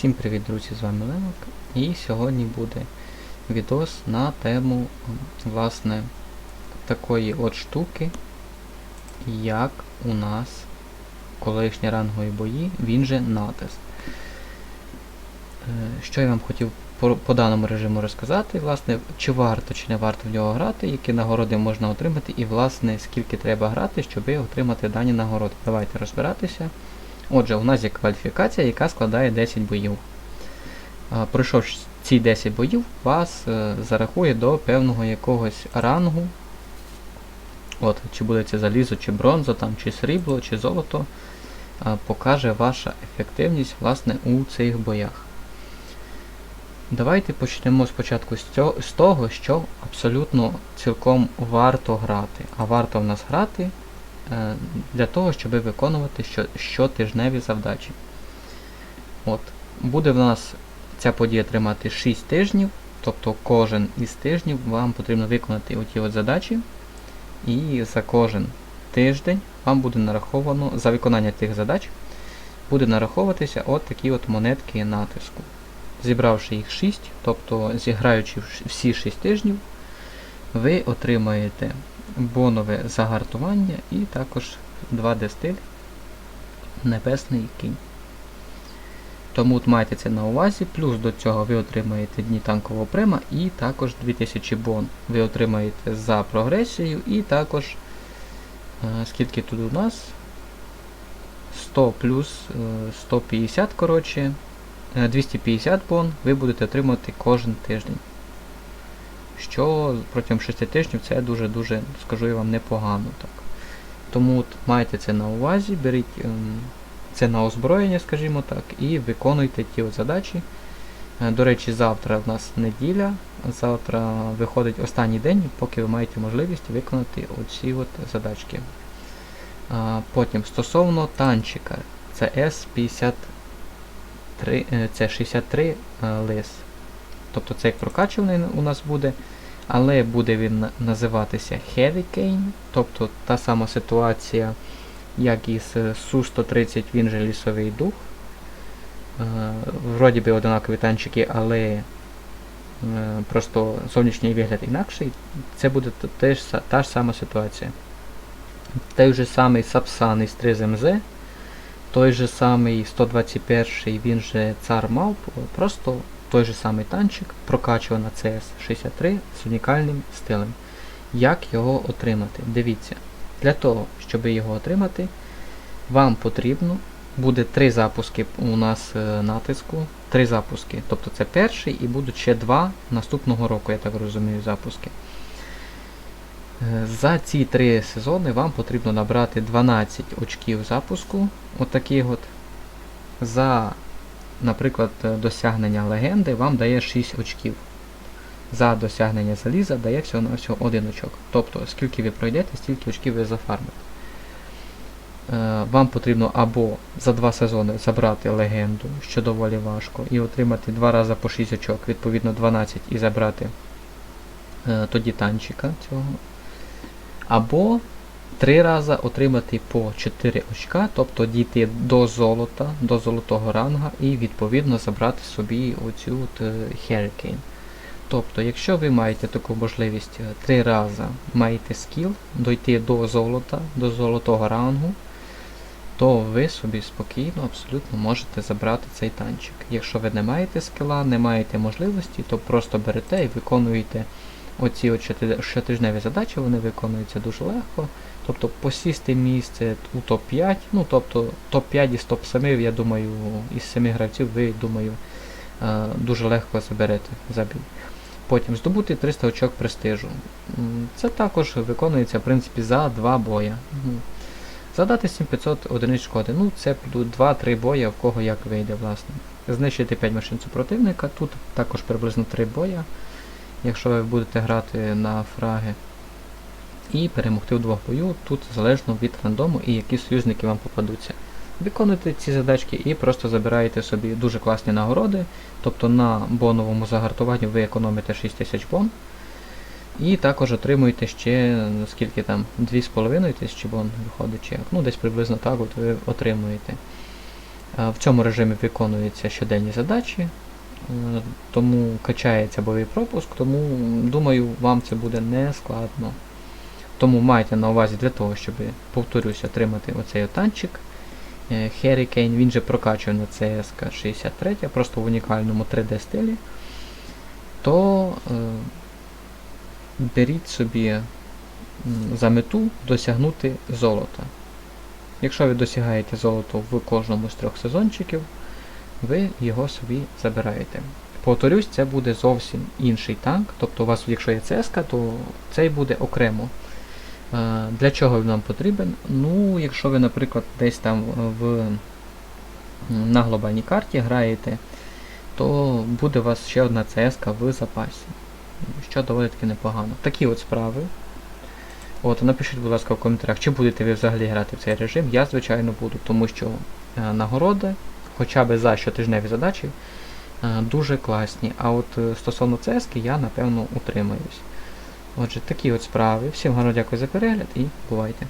Всім привіт, друзі! З вами Ленок. І сьогодні буде відос на тему власне такої от штуки, як у нас колишні рангові бої, він же натиск. Е, Що я вам хотів по, по даному режиму розказати, власне, чи варто чи не варто в нього грати, які нагороди можна отримати, і власне скільки треба грати, щоб отримати дані нагороди. Давайте розбиратися. Отже, у нас є кваліфікація, яка складає 10 боїв. Пройшовши ці 10 боїв, вас е, зарахує до певного якогось рангу. От, Чи буде це залізо, чи бронза, там, чи срібло, чи золото, покаже ваша ефективність власне, у цих боях. Давайте почнемо спочатку з, того, що абсолютно цілком варто грати. А варто в нас грати для того, щоб виконувати щотижневі завдачі. От. Буде в нас ця подія тримати 6 тижнів, тобто кожен із тижнів вам потрібно виконати оті от задачі, і за кожен тиждень вам буде нараховано, за виконання тих задач, буде нараховуватися от такі от монетки натиску. Зібравши їх 6, тобто зіграючи всі 6 тижнів, ви отримаєте бонове загартування і також 2D стиль Небесний кінь. Тому майте це на увазі, плюс до цього ви отримаєте дні танкового према і також 2000 бон ви отримаєте за прогресію і також е, скільки тут у нас 100 плюс е, 150 коротше, е, 250 бон ви будете отримувати кожен тиждень. Що протягом 6 тижнів це дуже-дуже, скажу я вам, непогано. так. Тому майте це на увазі, беріть ем, це на озброєння, скажімо так, і виконуйте ті от задачі. Е, До речі, завтра в нас неділя, завтра виходить останній день, поки ви маєте можливість виконати оці от задачки. Потім стосовно танчика, це S53, е, це 63 е, лис. Тобто це як прокачуваний у нас буде, але буде він на- називатися Hurricane, тобто та сама ситуація, як і з Су-130, він же лісовий дух. Е, Вроді би одинакові танчики, але е, просто зовнішній вигляд інакший. Це буде теж, та ж сама ситуація. Той же самий Сапсан із 3ЗМЗ, той же самий 121 він же цар Мавп, просто той же самий танчик, прокачувана CS63 з унікальним стилем. Як його отримати? Дивіться, для того, щоб його отримати, вам потрібно буде три запуски у нас е, натиску. Три запуски. Тобто це перший і будуть ще два наступного року, я так розумію, запуски. Е, За ці три сезони вам потрібно набрати 12 очків запуску. Отаких от. За, наприклад, е, досягнення легенди вам дає 6 очків. За досягнення заліза дає всього на всього один очок. Тобто, скільки ви пройдете, стільки очків ви зафармите. Е, Вам потрібно або за два сезони забрати легенду, що доволі важко, і отримати два рази по 6 очок, відповідно 12 і забрати е, тоді танчика цього. Або три рази отримати по 4 очка, тобто дійти до золота, до золотого ранга і відповідно забрати собі оцю от е, Hurricane. Тобто, якщо ви маєте таку можливість е, три рази маєте скіл дойти до золота, до золотого рангу, то ви собі спокійно абсолютно можете забрати цей танчик. Якщо ви не маєте скіла, не маєте можливості, то просто берете і виконуєте оці от щоти- щотижневі задачі, вони виконуються дуже легко. Тобто посісти місце у топ-5, ну тобто топ-5 із топ-7, я думаю, із 7 гравців ви, думаю, е, дуже легко заберете забій. Потім здобути 300 очок престижу. Це також виконується в принципі за 2 боя. Задати 7500 одиниць шкоди. Ну, це будуть 2-3 боя, в кого як вийде, власне. Знищити 5 машин супротивника, тут також приблизно 3 боя, якщо ви будете грати на фраги. І перемогти в двох бою, тут залежно від рандому і які союзники вам попадуться. Виконуйте ці задачки і просто забираєте собі дуже класні нагороди. Тобто на боновому загартуванні ви економите 6000 бон. І також отримуєте ще скільки там 2,5 тисячі бон виходить, чи як. Ну десь приблизно так от ви отримуєте. В цьому режимі виконуються щоденні задачі, е, тому качається бойовий пропуск, тому думаю, вам це буде не складно. Тому майте на увазі для того, щоб, повторюсь, отримати оцей танчик. е, Hurricane, він же прокачує на CSK 63, просто в унікальному 3D стилі. То е, беріть собі за мету досягнути золота. Якщо ви досягаєте золото в кожному з трьох сезончиків, ви його собі забираєте. Повторюсь, це буде зовсім інший танк. Тобто у вас, якщо є ЦСК, то цей буде окремо. Е, Для чого він нам потрібен? Ну, якщо ви, наприклад, десь там в, на глобальній карті граєте, то буде у вас ще одна ЦСК в запасі. Що доволі таки непогано. Такі от справи. От, напишіть, будь ласка, в коментарях, чи будете ви взагалі грати в цей режим. Я, звичайно, буду, тому що е, нагороди, хоча б за щотижневі задачі, е, дуже класні. А от стосовно ЦСК я, напевно, утримаюсь. Отже, такі от справи. Всім гарно дякую за перегляд і бувайте.